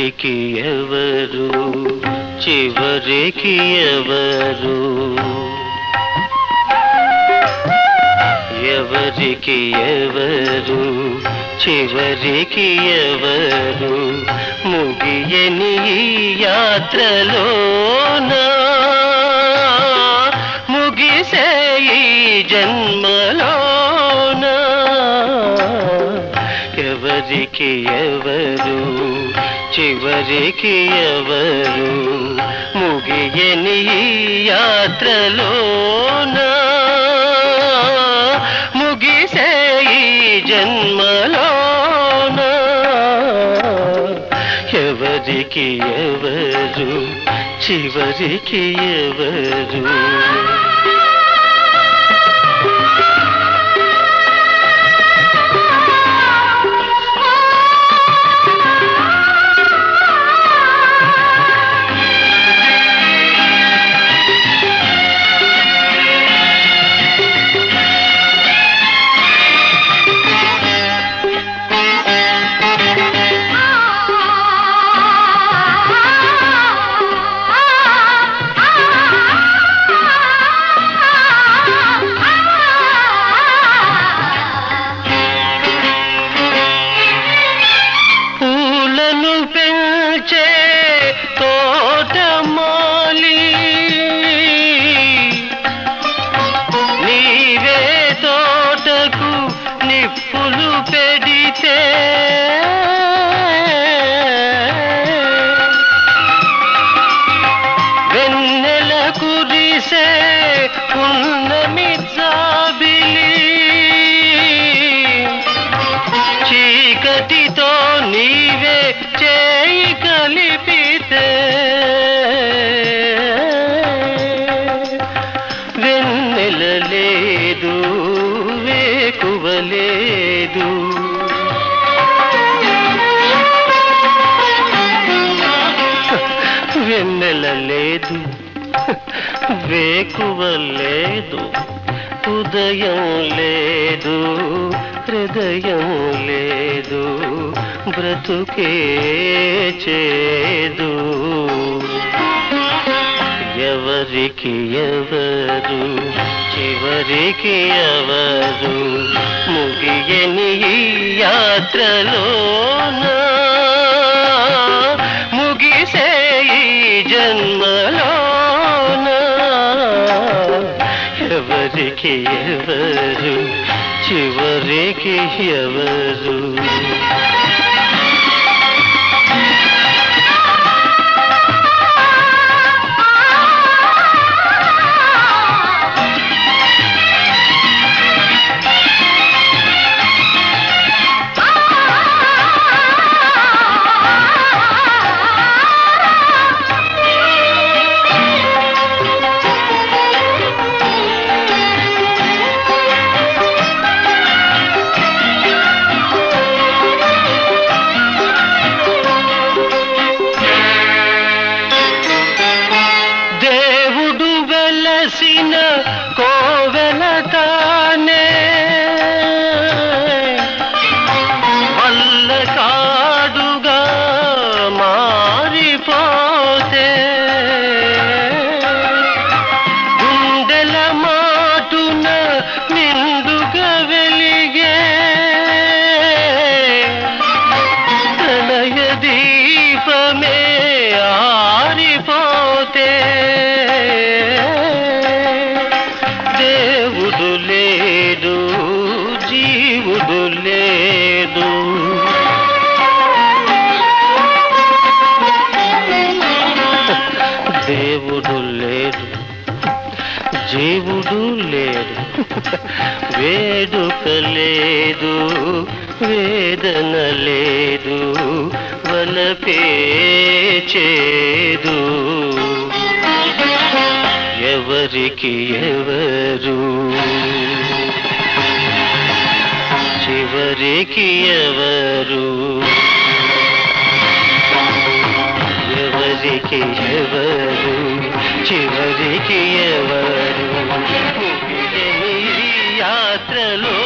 చివరికి ఎవరు చివరికి ఎవరు ఎవరికి ఎవరు చివరికి ఎవరు ముగియని ఈ యాత్రలోనా ముగిసే ఈ జన్మలోనా. ఎవరికి ఎవరు చివరికి ఎవరు ముగియని ఈ యాత్రలోనా. ముగిసే ఈ జన్మలోనా. ఎవరికి ఎవరు చివరికి ఎవరు మెలకువ లేదు ఉదయం లేదు హృదయం లేదు బ్రతుకే చేదు. ఎవరికి ఎవరు చివరికి ఎవరు ముగియని యాత్రలో ముగిసే జన్మ చివరికి ఎవరు చివరికి ఎవరు? లేదు దేవుడు లేడు జీవుడు లేడు వేడుక లేదు వేదన లేదు వలపే చేదు. ఎవరికి ఎవరు? చివరికి ఎవరు ఎవరికి ఎవరు చివరికి ఎవరు యాత్రలో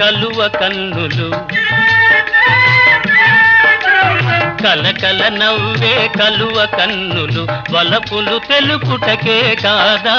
కలువ కన్నులు. కలకల నవ్వే కలువ కన్నులు. వలపులు తెలుపుటకే కాదా?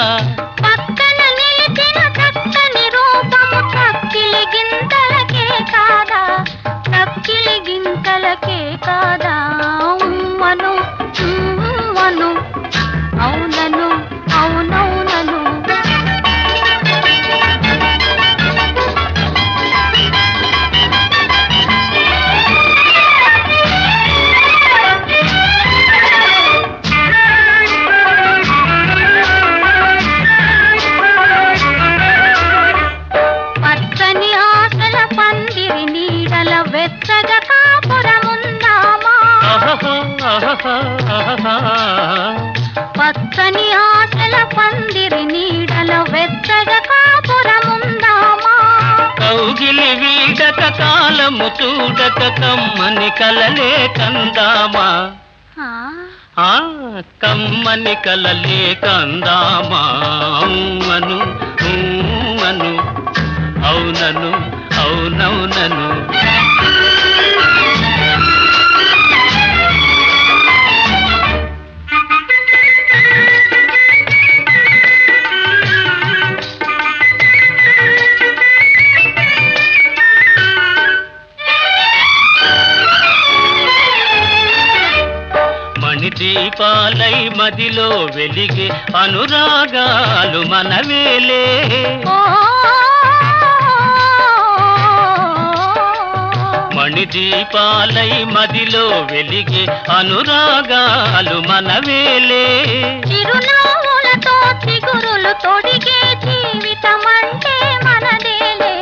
కాలము చూడక కమ్మని కలలే కందామా. ఆ, కమ్మని కలలే కందామా. అవునను అవునవునను. మణిదీపాలై మదిలో వెలిగే అనురాగాలు మనవేలే. ఓ, మణిదీపాలై మదిలో వెలిగే అనురాగాలు మనవేలే. చిరునవ్వులతో చిగురులు తొడిగే జీవితం అంటే మనదేలే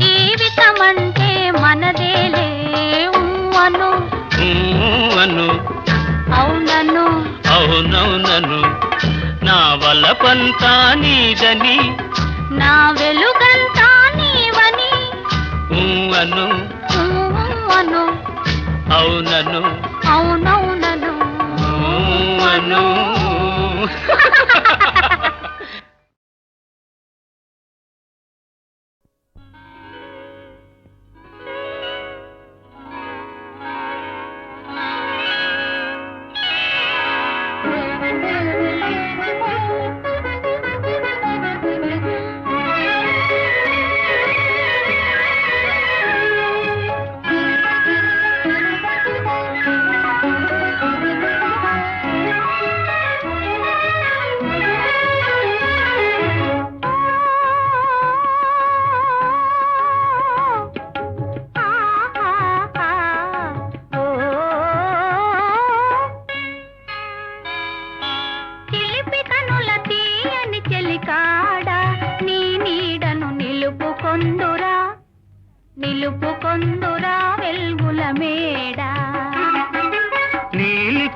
జీవితం అంటే మనదేలే. అను అవునను. అవునవునను. నా వల్ల పంతా నీదని. నా వెలుగంతా నీవని. అను ఉమ్మను అవునను. అవునవునను. అను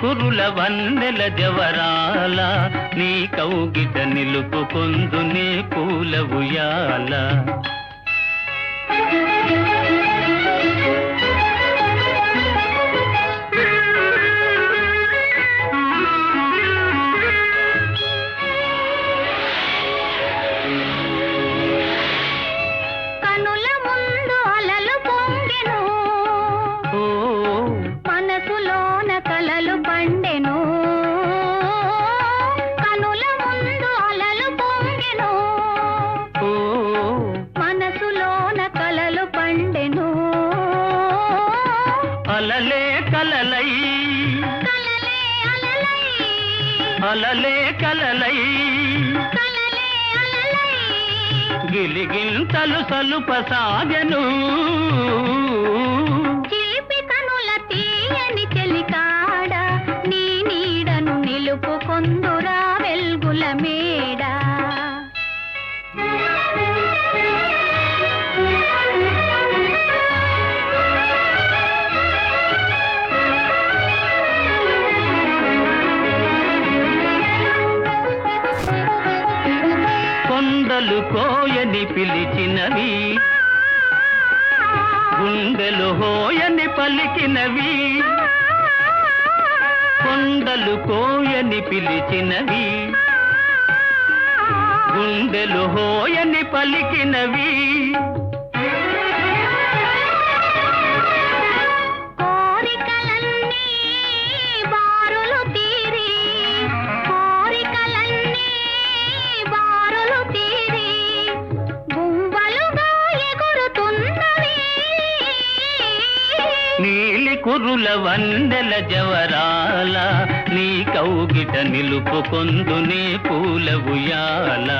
పురుల వన్నెల జవరాల నీ కౌగిట నిలుపు పొందునే పూల ఉయాల అలలే కలలై. గిలిగింతలు సలుపసాగను పలికినవి. కొండలు కోయని పిలిచినవి. గుండెలు హోయని పలికినవి. బంధుల వందల జవరాల నీ కౌగిట నిలుపుకొందునే పూల ఉయాలా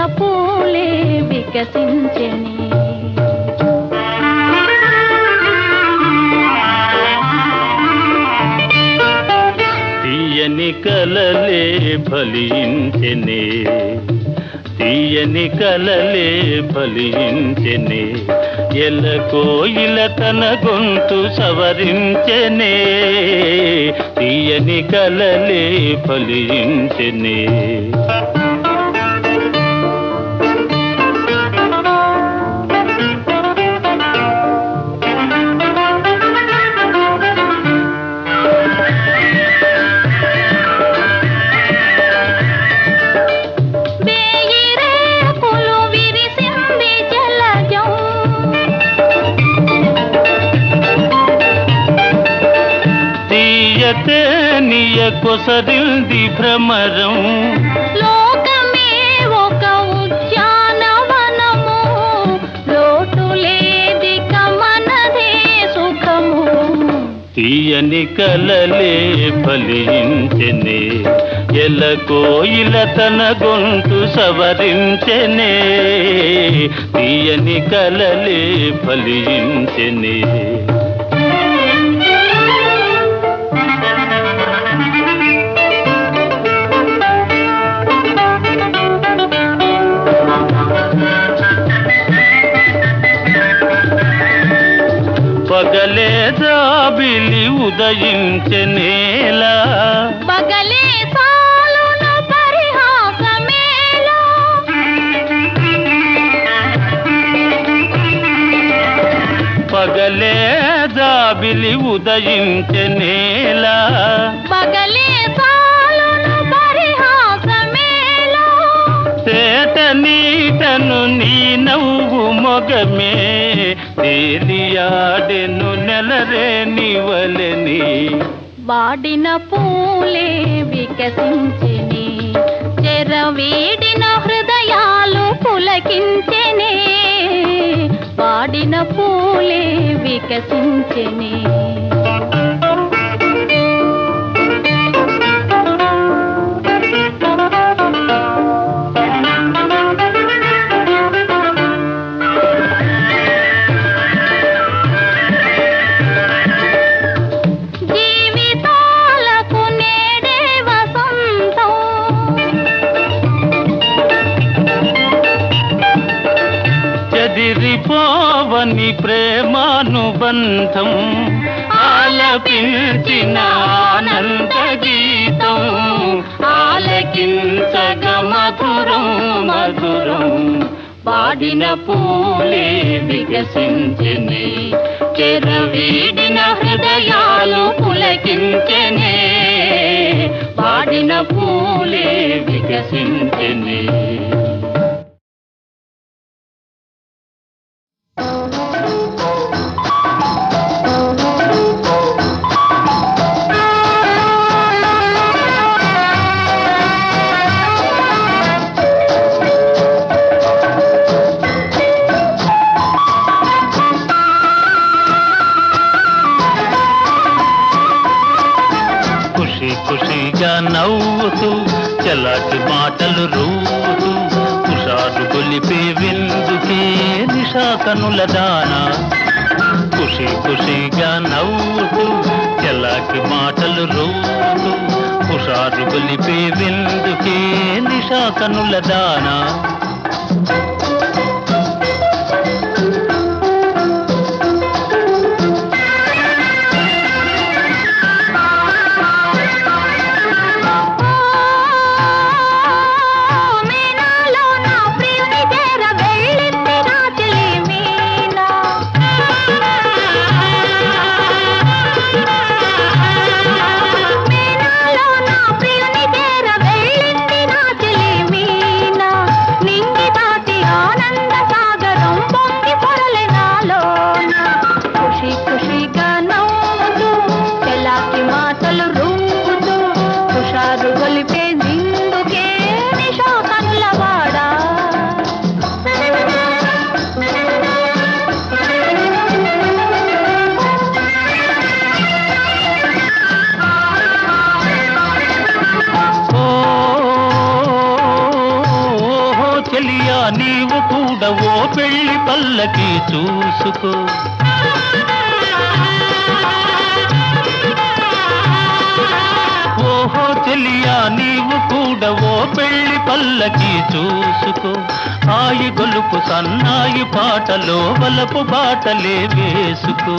చిన్న పూలే వికసించని. తీయని కలలే ఫలించనే. తీయని కలలే ఫలించనే. ఎల్ల కోయిల తన గొంతు సవరించనే. తీయని కలలే ఫలించనే. ಜಗತ್ತೇ ನಿಯ ಕೊಸರಿಲ್ದಿ ಭ್ರಮರಂ తీయని కలలే ఫలించెనే. ఎల కోయిల తన గొంతు సవరించెనే. తీయని కలలే ఫలించెనే. జాబిలి ఉదయించెనేలా బగలే సాలును పరిహాసమేలా. పగలే జాబిలి ఉదయించెనేలా బగలే సాలును పరిహాసమేలా. తేట నీటను నీ నవ్వు మొగమే. తేలియాడెను నెలరే నివలని. వాడిన పూలే వికసించిని చెరవీడిన హృదయాలు పులకించెనే. వాడిన పూలే వికసించెని. అనుబంధం ఆలపించిన ఆనంద గీతం. ఆలకించగ మధురం మధురం. పాడిన పూలే వికసించని చెరవీడిన హృదయాలు పులకించనే. పాడిన పూలే వికసించనే. నవ్వుతూ చలాటి మాటలు రూతూ కుషాటు గొలిపే విందుకే నిషా కనుల దానా. ఖుషి ఖుషిగా నవ్వుతూ చలాకి మాటలు రూతూ కుషాటు గొలిపే విందుకే నిషా కనుల దానా. కళ్ళకి చూసుకో. ఓహో తెలియా నీవు కూడా ఓ పెళ్ళి పల్లకి చూసుకో. ఆయి గొలుపు సన్నాయి పాటలో వలపు పాటలే వేసుకో.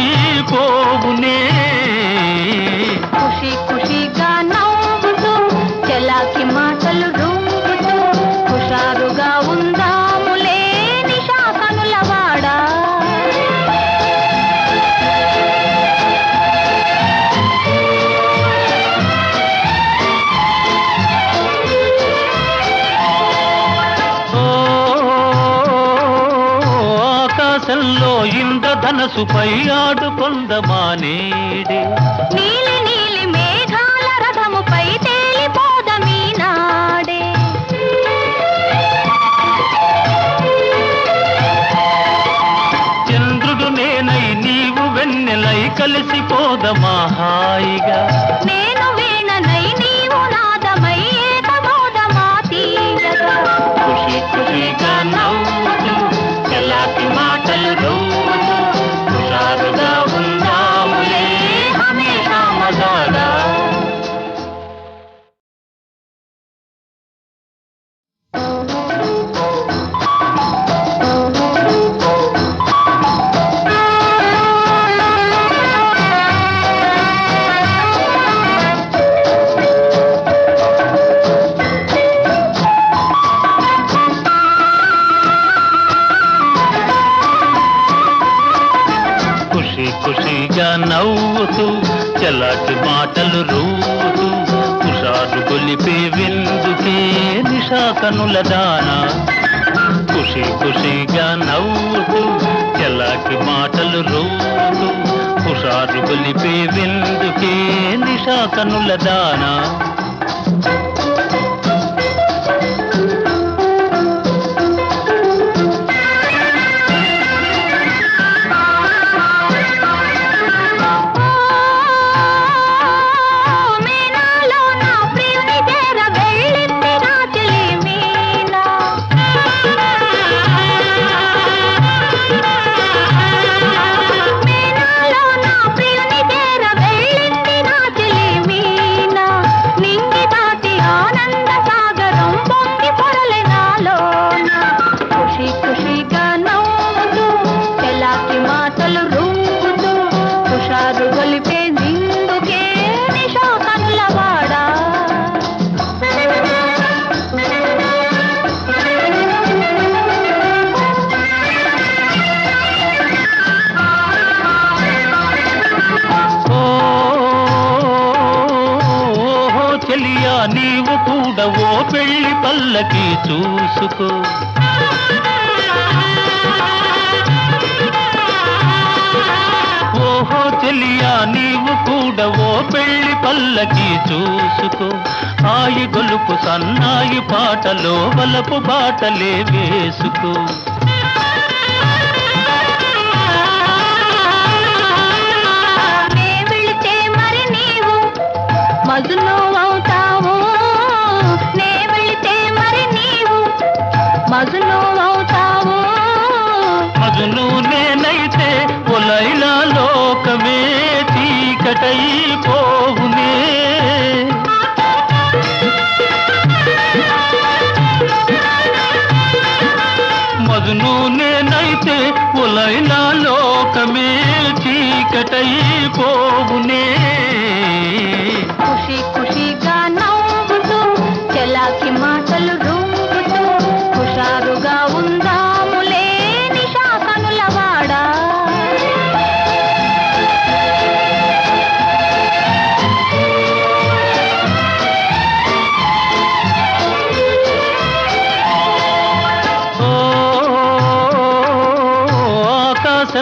கண்ணில் ఇంద్రధనసుపై ఆడుకొందమానేడే నీలి నీలి మేఘాల రథముపై నాడే చంద్రుడు నేనై నీవు వెన్నెలై కలిసిపోదమా హాయిగా నేను వీణనై నీవు నాదమై ఏకబోధమా తీయగా ఖుషి ఖుషిగా గొలిపే నిశాసనుల దానా? పెళ్ళి చూసుకో. ఓహో తెలియా నీవు కూడా ఓ పెళ్ళి పల్లకి చూసుకో. ఆయి గొలుపు సన్నాయి పాటలో వలపు బాటలే వేసుకో. మధులో మజును అవుతావు మగును నేనైతే ఒలైలా లోకమే చీకటై పోవునే మగును నేనైతే ఒలైలా లోకమే చీకటై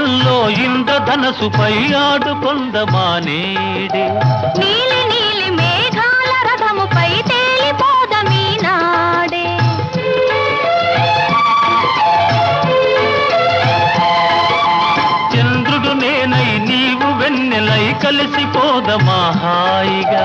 ఆకాశంలో ఇంద్రధనసుపై ఆడుకొందమానేడే. నీలి నీలి మేఘాల రథముపై తేలిపోదమీ నాడే చంద్రుడు నేనై నీవు వెన్నెలై కలిసిపోదమా హాయిగా